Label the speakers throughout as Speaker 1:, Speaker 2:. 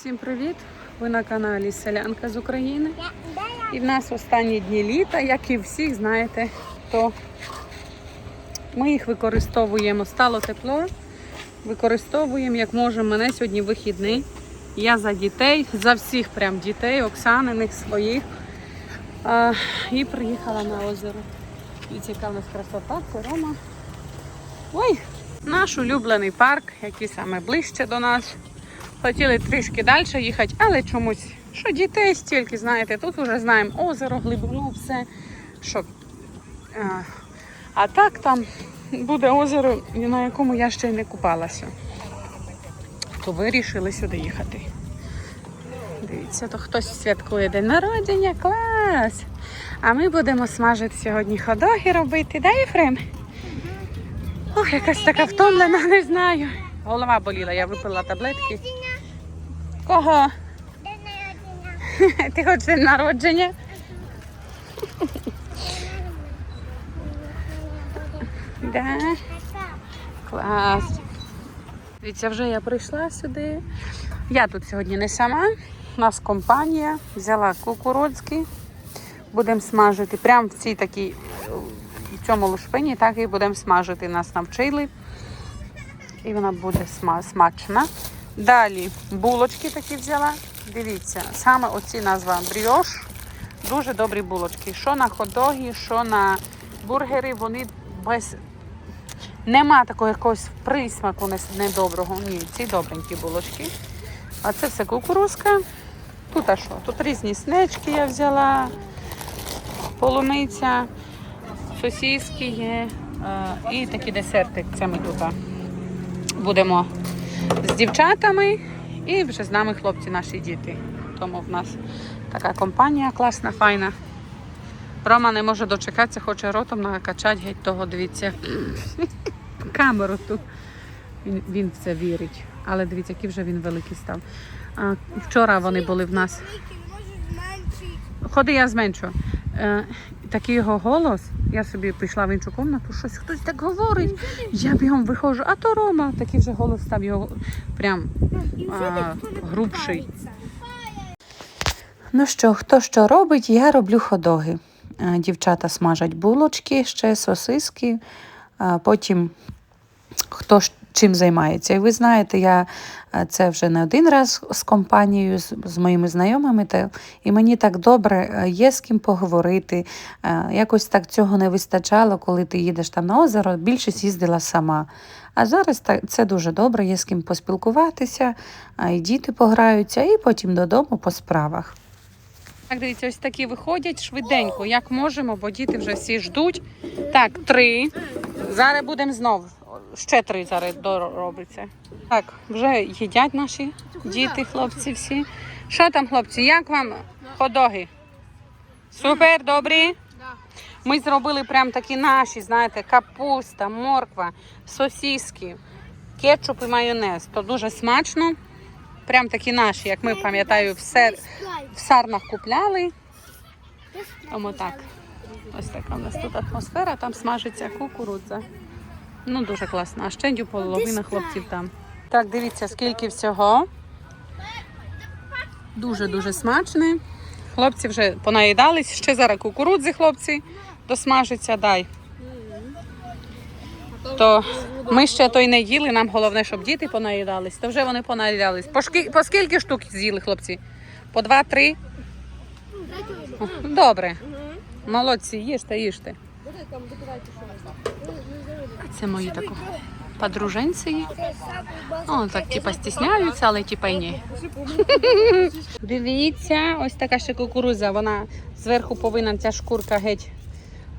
Speaker 1: Всім привіт! Ви на каналі Селянка з України. І в нас останні дні літа, як і всіх, знаєте, то ми їх використовуємо. Стало тепло, використовуємо як можемо. Мене сьогодні вихідний. Я за дітей, за всіх прям дітей, Оксаниних своїх. А, і приїхала на озеро. І цікава красота, це Рома. Ой, наш улюблений парк, який саме ближче до нас. Хотіли трішки далі їхати, але чомусь, що дітей стільки, знаєте, тут вже знаємо озеро, глибину, все. Що. А, а так там буде озеро, на якому я ще й не купалася. То вирішили сюди їхати. Дивіться, то хтось святкує день народження, клас! А ми будемо смажити сьогодні ходоги робити, да, Єфрем? Ох, якась така втомлена, не знаю. Голова боліла, я випила таблетки. Кого? Ти хочеш день народження? Да. Клас. Дивіться, вже я прийшла сюди. Я тут сьогодні не сама. У нас компанія. Взяла кукурудзки. Будемо смажити. Прямо в цій такій в цьому лушпині, так і будемо смажити. Нас навчили. І вона буде сма- смачна. Далі булочки такі взяла. Дивіться, саме оці назва бріош. Дуже добрі булочки. Що на ходогі, що на бургери, вони без. Нема такого якогось присмаку недоброго. Ні, ці добренькі булочки. А це все кукурузка. Тут а що? Тут різні снечки я взяла, полуниця, сосиски є. е, І такі десерти. Це ми тут будемо з дівчатами і вже з нами хлопці, наші діти. Тому в нас така компанія класна, файна. Рома не може дочекатися, хоче ротом накачати геть того, дивіться. Камеру тут. Він, він в це вірить. Але дивіться, який вже він великий став. А, вчора вони були в нас. Ходи, я зменшу. Е, такий його голос. Я собі пішла в іншу кімнату, щось хтось так говорить. Я бігом виходжу, а то Рома, такий вже голос став його прям а, грубший.
Speaker 2: Ну що, хто що робить, я роблю ходоги. Е, Дівчата смажать булочки, ще сосиски, а потім хто ж чим займається. І ви знаєте, я е, це вже не один раз з компанією, з, моїми знайомими, та, і мені так добре е, є з ким поговорити. Е, Якось так цього не вистачало, коли ти їдеш там на озеро, більшість їздила сама. А зараз це дуже добре, є з ким поспілкуватися, і діти пограються, і потім додому по справах.
Speaker 1: Так, дивіться, ось такі виходять швиденько, як можемо, бо діти вже всі ждуть. Так, три. Зараз будемо знов. Ще три зараз доробиться. Так, вже їдять наші діти, хлопці всі. Що там, хлопці, як вам ходоги? Супер, добрі? Ми зробили прям такі наші, знаєте, капуста, морква, сосиски, кетчуп і майонез. То дуже смачно. Прям такі наші, як ми пам'ятаю, все в сарнах купляли. Тому так. Ось така у нас тут атмосфера, там смажиться кукурудза. Ну, дуже класно. А ще половина хлопців там. Так, дивіться, скільки всього. Дуже-дуже смачне. Хлопці вже понаїдались. Ще зараз кукурудзи, хлопці, досмажиться, дай. То ми ще той не їли, нам головне, щоб діти понаїдались. То вже вони понаїдались. По, шки... по скільки штук з'їли, хлопці? По два-три? Добре. Молодці, їжте, їжте. Це мої тако подруженці. О, так типа стісняються, але типа й ні. Дивіться, ось така ще кукуруза. Вона зверху повинна ця шкурка геть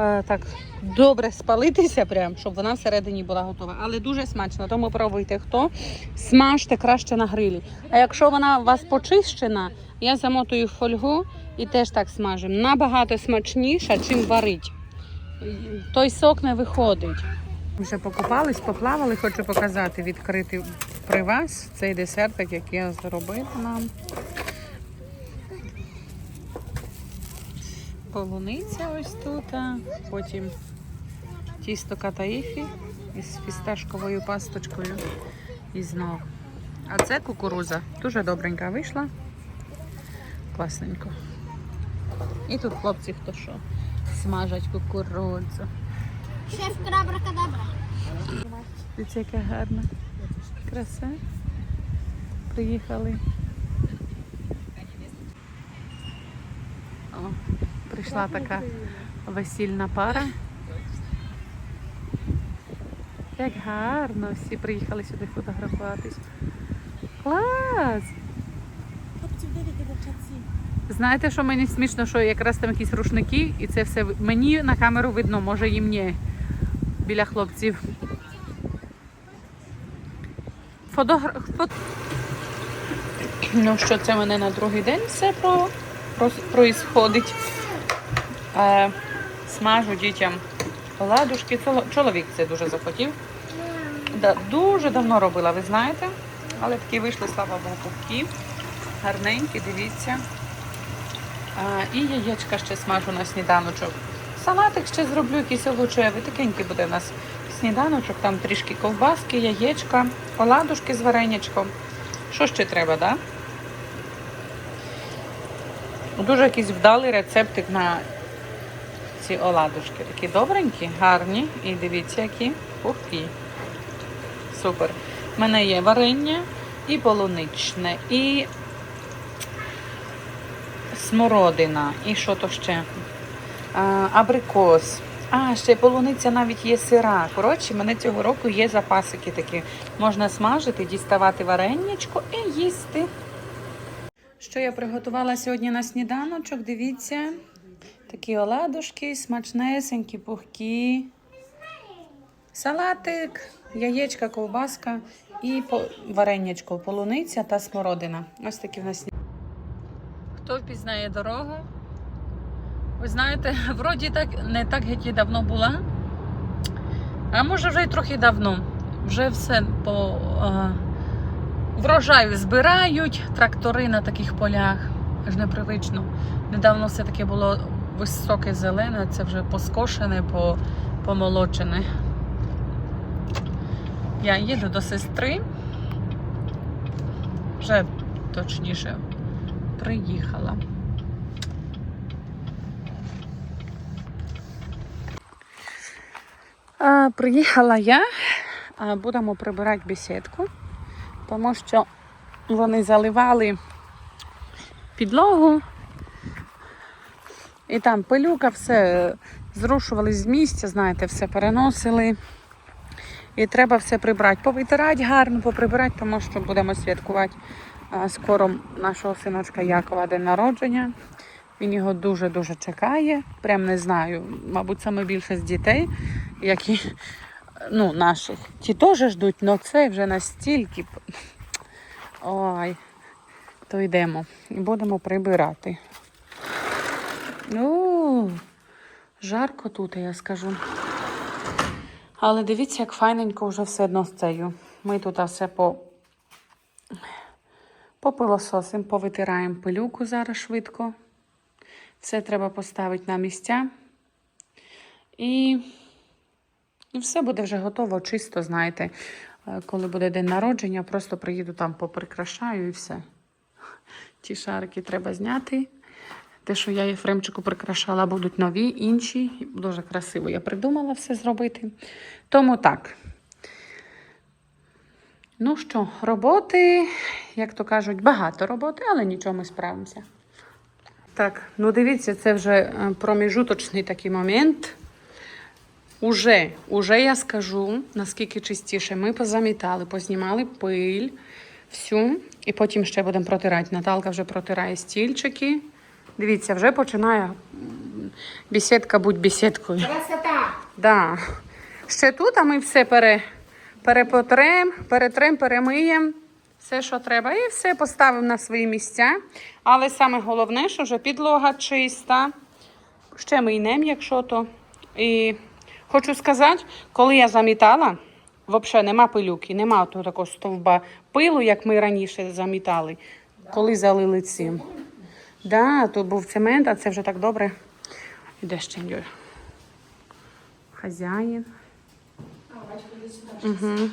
Speaker 1: е, так добре спалитися, прям, щоб вона всередині була готова. Але дуже смачно, тому пробуйте хто. Смажте краще на грилі. А якщо вона у вас почищена, я замотую фольгу і теж так смажимо. Набагато смачніше, чим варить. Той сок не виходить. Вже покупались, поплавали, хочу показати, відкрити при вас цей десертик, який я зробила нам. Полуниця ось тут, потім тісто катаїфі із фісташковою пасточкою і знов А це кукуруза. Дуже добренька вийшла. Класненько. І тут хлопці хто що смажать кукурудзу.
Speaker 3: Шеф крабра-кадабра.
Speaker 1: Дивіться, яка гарна краса. Приїхали. О, прийшла така весільна пара. Як гарно, всі приїхали сюди фотографуватись. Клас! Знаєте, що мені смішно, що якраз там якісь рушники, і це все мені на камеру видно, може і мені біля хлопців. Фотограф... Фот... Ну що, це мене на другий день все про... про... проїсходить. Е, смажу дітям оладушки. Чоловік це дуже захотів. Да, дуже давно робила, ви знаєте. Але такі вийшли, слава Богу, пухкі. Гарненькі, дивіться. А, і яєчка ще смажу на сніданочок. Салатик ще зроблю, якийсь овочевий. Такенький буде у нас сніданочок, там трішки ковбаски, яєчка, оладушки з варенячком. Що ще треба, так? Да? Дуже якийсь вдалий рецептик на ці оладушки. Такі добренькі, гарні. І дивіться, які пухкі. Супер. У мене є варення і полуничне, і смородина, і що то ще? Абрикос. А, ще полуниця навіть є сира. Коротше, мене цього року є запасики такі. Можна смажити, діставати вареннячко і їсти. Що я приготувала сьогодні на сніданочок? Дивіться. Такі оладушки, смачнесенькі, пухкі. Салатик, яєчка, ковбаска і варенячко, полуниця та смородина. Ось такі в нас. Хто впізнає дорогу? Ви знаєте, вроді так не так геть і давно була. А може вже й трохи давно. Вже все по е, врожаю збирають, трактори на таких полях. Аж непривично. Недавно все таке було високе зелене, це вже поскошене, по, помолочене. Я їду до сестри. Вже точніше приїхала. Приїхала я, а, будемо прибирати бесідку, тому що вони заливали підлогу, і там пилюка, все зрушували з місця, знаєте, все переносили. І треба все прибрати. Повитирати гарно, поприбирати, тому що будемо святкувати скоро нашого синочка Якова день народження. Він його дуже-дуже чекає. Прям не знаю. Мабуть, саме більше з дітей, які ну, наших. Ті теж ждуть, але це вже настільки. Ой, то йдемо і будемо прибирати. Ну, жарко тут, я скажу. Але дивіться, як файненько вже все одно з цею. Ми тут все по попилососимо, повитираємо пилюку зараз швидко. Все треба поставити на місця. І, і все буде вже готово, чисто, знаєте. Е, Коли буде день народження, просто приїду там, поприкрашаю і все. Ті шарики треба зняти. Те, що я Єфремчику прикрашала, будуть нові, інші. Дуже красиво я придумала все зробити. Тому так. Ну що, роботи, як то кажуть, багато роботи, але нічого ми справимося. Так, ну дивіться, це вже е, проміжуточний такий момент. Уже, уже я скажу, наскільки чистіше ми позамітали, познімали пиль всю, і потім ще будемо протирати. Наталка вже протирає стільчики. Дивіться, вже починає м, бесідка бути бесідкою.
Speaker 3: Красота.
Speaker 1: Да. Ще тут, а ми все пере, перепотрем, перетрем, перемиємо. Все, що треба, і все поставимо на свої місця. Але саме головне, що вже підлога чиста. Ще мийнемо, якщо то. І хочу сказати, коли я замітала, взагалі нема пилюки, нема такого стовба пилу, як ми раніше замітали, коли залили цим. Да, тут був цемент, а це вже так добре. Іде ще Юль. Хазяїн. Угу.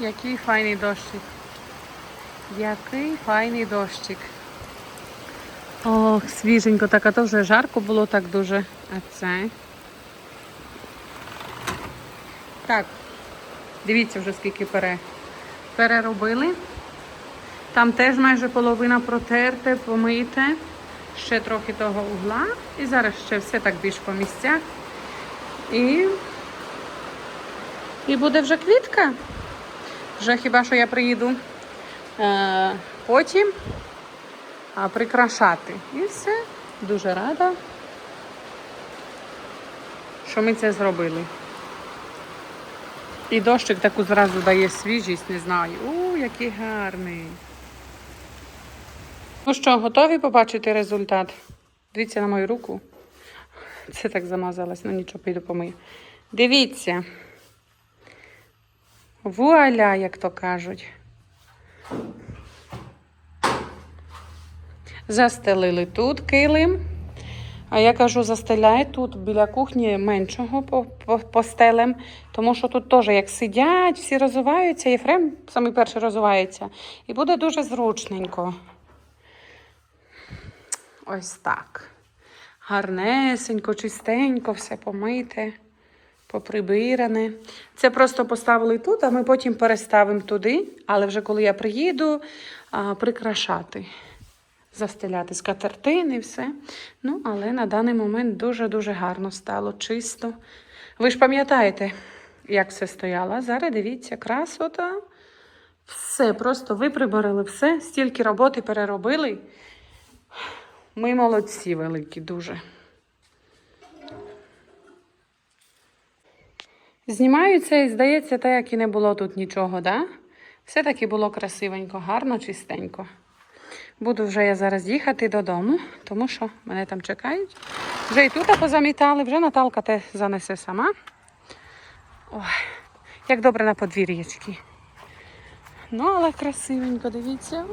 Speaker 1: Який файний дощик. Який файний дощик. Ох, свіженько, так, а то вже жарко було так дуже. А це. Так, дивіться вже скільки пере. переробили. Там теж майже половина протерте, помите. Ще трохи того угла. І зараз ще все так більш по місцях. І, і буде вже квітка. Вже хіба що я приїду е, потім а, прикрашати. І все. Дуже рада, що ми це зробили. І дощик таку зразу дає свіжість, не знаю. У, який гарний. Ну що, готові побачити результат? Дивіться на мою руку. Це так замазалось, ну нічого, піду помию. Дивіться. Вуаля, як то кажуть. Застелили тут килим. А я кажу, застеляй тут біля кухні меншого по, по, постелем, тому що тут теж як сидять, всі розвиваються, Єфрем самий перший розвивається. І буде дуже зручненько. Ось так. Гарнесенько, чистенько, все помите, поприбиране. Це просто поставили тут, а ми потім переставимо туди, але вже коли я приїду, прикрашати застеляти скатертини, все. Ну, але на даний момент дуже-дуже гарно стало, чисто. Ви ж пам'ятаєте, як все стояло. Зараз дивіться, красота. Все, просто ви приборили все, стільки роботи переробили. Ми молодці великі, дуже. Знімаю це і здається, так як і не було тут нічого, да? Все таки було красивенько, гарно, чистенько. Буду вже я зараз їхати додому, тому що мене там чекають. Вже і тут позамітали, вже Наталка те занесе сама. Ой, як добре на подвір'ячки. Ну, але красивенько, дивіться.